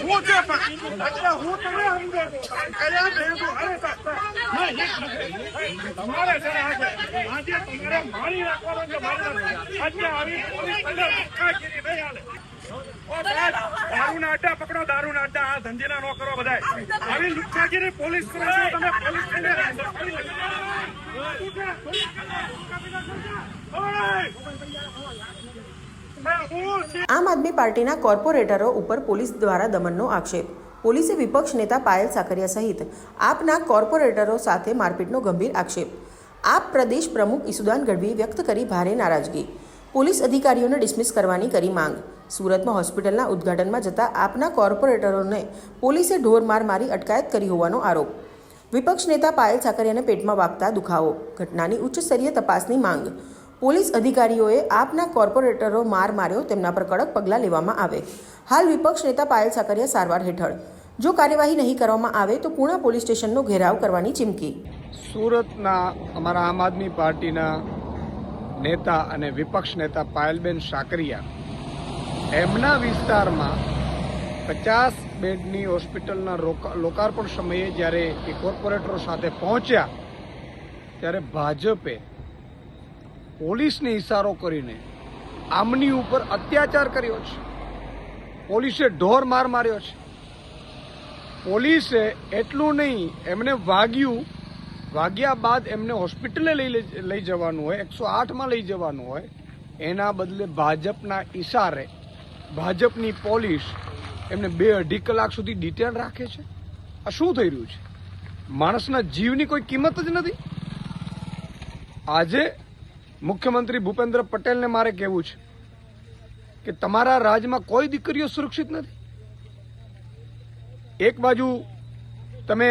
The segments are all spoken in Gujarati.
હું છે હું તમને સમજે. તમારે છે આજે તમારે મારી રાખવાનો છે આજે આવી. આ ધંધીના નો બધાય. આવી લુખ્ખાગીરી પોલીસ પોલીસ આમ આદમી પાર્ટીના કોર્પોરેટરો ઉપર પોલીસ દ્વારા દમનનો આક્ષેપ. પોલીસે વિપક્ષ નેતા પાયલ સાકરિયા સહિત આપના કોર્પોરેટરો સાથે મારપીટનો ગંભીર આક્ષેપ. આપ પ્રદેશ પ્રમુખ ઈસુદાન ગઢવીએ વ્યક્ત કરી ભારે નારાજગી. પોલીસ અધિકારીઓને ડિસમિસ કરવાની કરી માંગ. સુરતમાં હોસ્પિટલના ઉદ્ઘાટનમાં જતા આપના કોર્પોરેટરોને પોલીસે ઢોર માર અટકાયત કરી હોવાનો આરોપ. વિપક્ષ નેતા પાયલ સાકરિયાને પેટમાં વાગતા દુખાવો. ઘટનાની ઉચ્ચ સ્તરીય તપાસની માંગ. પોલીસ અધિકારીઓએ આપના કોર્પોરેટરો માર માર્યો તેમના પર કડક પગલાં લેવામાં આવે. હાલ વિપક્ષ નેતા પાયલ સાકરિયા સારવાર હેઠળ. જો કાર્યવાહી નહીં કરવામાં આવે તો પૂણા પોલીસ સ્ટેશનનો ઘેરાવ કરવાની ચીમકી. સુરતના અમારા આમ આદમી પાર્ટીના નેતા અને વિપક્ષ નેતા પાયલબેન સાકરિયા એમના વિસ્તારમાં પચાસ બેડની હોસ્પિટલના લોકાર્પણ સમયે જ્યારે એ કોર્પોરેટરો સાથે પહોંચ્યા, ત્યારે ભાજપે પોલીસને ઇશારો કરીને આમની ઉપર અત્યાચાર કર્યો છે. પોલીસે ઢોર માર માર્યો છે. પોલીસે એટલું નહીં, એમને વાગ્યું વાગ્યા બાદ એમને હોસ્પિટલે લઈ લઈ જવાનું હોય, એકસો આઠમાં લઈ જવાનું હોય, એના બદલે ભાજપના ઈશારે ભાજપની પોલીસ એમને બે અઢી કલાક સુધી ડિટેન રાખે છે. આ શું થઈ રહ્યું છે? માણસના જીવની કોઈ કિંમત જ નથી? આજે મુખ્યમંત્રી ભૂપેન્દ્ર પટેલને મારે કહેવું છે કે તમારા રાજમાં કોઈ દીકરીઓ સુરક્ષિત નથી? એક બાજુ તમે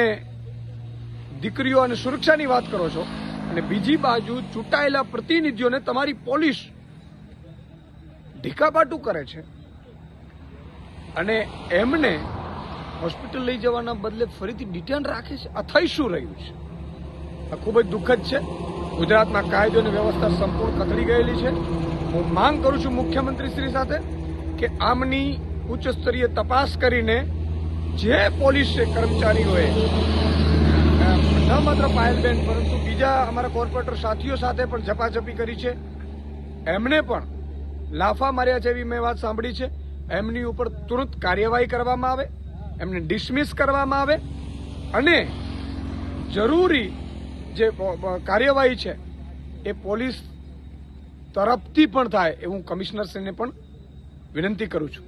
દીકરીઓ અને સુરક્ષાની વાત કરો છો અને બીજી બાજુ ચૂંટાયેલા પ્રતિનિધિઓને તમારી પોલીસ ઢીકાપાટું કરે છે. અને એમને હોસ્પિટલ લઈ જવાના બદલે ફરીથી ડિટેન રાખે છે. આ થઈ શું રહ્યું છે? આ ખૂબ જ દુઃખદ છે. ગુજરાતમાં કાયદો અને વ્યવસ્થા સંપૂર્ણ કથળી ગયેલી છે. હું માંગ કરું છું મુખ્યમંત્રી શ્રી સાથે કે આમની ઉચ્ચ સ્તરીય તપાસ કરીને જે પોલીસ કર્મચારીઓએ ન માત્ર પાયલબેન પરંતુ બીજા અમારા કોર્પોરેટર સાથીઓ સાથે પણ ઝપાઝપી કરી છે. એમને પણ લાફા માર્યા છે એવી મેં વાત સાંભળી છે. એમની ઉપર તુરંત કાર્યવાહી કરવામાં આવે, એમને ડિસમિસ કરવામાં આવે, અને જરૂરી જે કાર્યવાહી છે, એ પોલીસ તરફથી પણ થાય એવું કમિશનરશ્રીને પણ વિનંતી કરું છું.